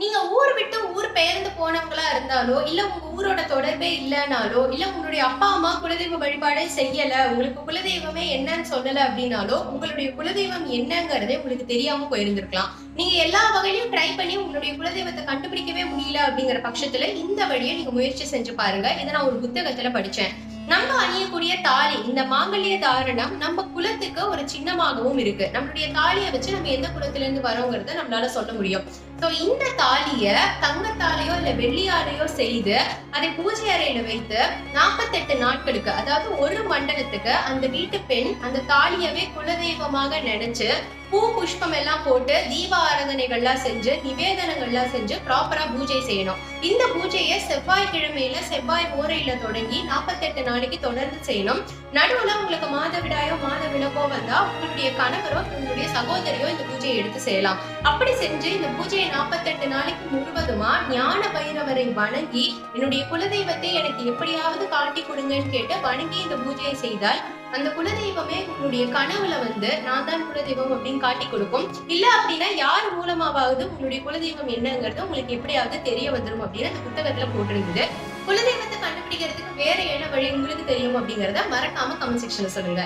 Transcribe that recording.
நீங்க ஊர் விட்டு ஊர் பெயர்ந்து போனவங்களா இருந்தாலோ இல்ல உங்க ஊரோட தொடர்பே இல்லைனாலோ இல்ல உங்களுடைய அப்பா அம்மா குலதெய்வ வழிபாடே செய்யல உங்களுக்கு குலதெய்வமே என்னன்னு சொல்லல அப்படின்னாலோ உங்களுடைய குலதெய்வம் என்னங்கறதே உங்களுக்கு தெரியாம போயிருந்திருக்கலாம். நீங்க எல்லா வகையிலும் ட்ரை பண்ணி உங்களுடைய குலதெய்வத்தை கண்டுபிடிக்கவே முடியல அப்படிங்கிற பட்சத்துல இந்த வழியை நீங்க முயற்சி செஞ்சு பாருங்க. இதை நான் ஒரு புத்தகத்துல படிச்சேன். நம்ம அணியக்கூடிய தாலி இந்த மாங்கல்ய தாரணம் நம்ம குலத்துக்கு ஒரு சின்னமாகவும் இருக்கு. நம்மளுடைய தாலியை வச்சு நம்ம எந்த குலத்துல இருந்து வரோங்கிறத நம்மளால சொல்ல முடியும். ஸோ இந்த தாலிய தங்கத்தாலையோ இல்ல வெள்ளியாலையோ செய்து அதை பூஜை அறையில வைத்து நாற்பத்தெட்டு நாட்களுக்கு அதாவது ஒரு மண்டலத்துக்கு அந்த வீட்டு பெண் அந்த தாலியவே குலதெய்வமாக நினைச்சு பூ புஷ்பம் எல்லாம் போட்டு தீப ஆராதனைகள்லாம் செஞ்சு நிவேதனங்கள்லாம் செஞ்சு ப்ராப்பரா பூஜை செய்யணும். இந்த பூஜையை செவ்வாய்க்கிழமையில செவ்வாய் ஓரையில தொடங்கி நாற்பத்தெட்டு நாள் நாளைக்கு தொடர்ந்து செய்யணும். நடுவுல உங்களுக்கு மாதவிடாயோ மாத விளக்கோ வந்தா உங்களுடைய கணவரோ உங்களுடைய சகோதரியோ இந்த பூஜையை எடுத்து செய்யலாம். அப்படி செஞ்சு இந்த பூஜையை நாற்பத்தெட்டு நாளைக்கு முழுவதுமா ஞான பைரவரை வணங்கி என்னுடைய குலதெய்வத்தை எனக்கு எப்படியாவது காட்டி கொடுங்கன்னு கேட்டு வணங்கி இந்த பூஜையை செய்தால் அந்த குலதெய்வமே உங்களுடைய கனவுல வந்து நான் தான் குலதெய்வம் அப்படின்னு காட்டி கொடுக்கும். இல்ல அப்படின்னா யார் மூலமாவது உங்களுடைய குலதெய்வம் என்னங்கிறது உங்களுக்கு எப்படியாவது தெரிய வந்துடும் அப்படின்னு அந்த புத்தகத்துல போட்டிருந்தது. குலதெய்வம் வேற என்ன வழி உங்களுக்கு தெரியும் அப்படிங்கறத மறக்காம கமெண்ட் செக்ஷன்ல சொல்லுங்க.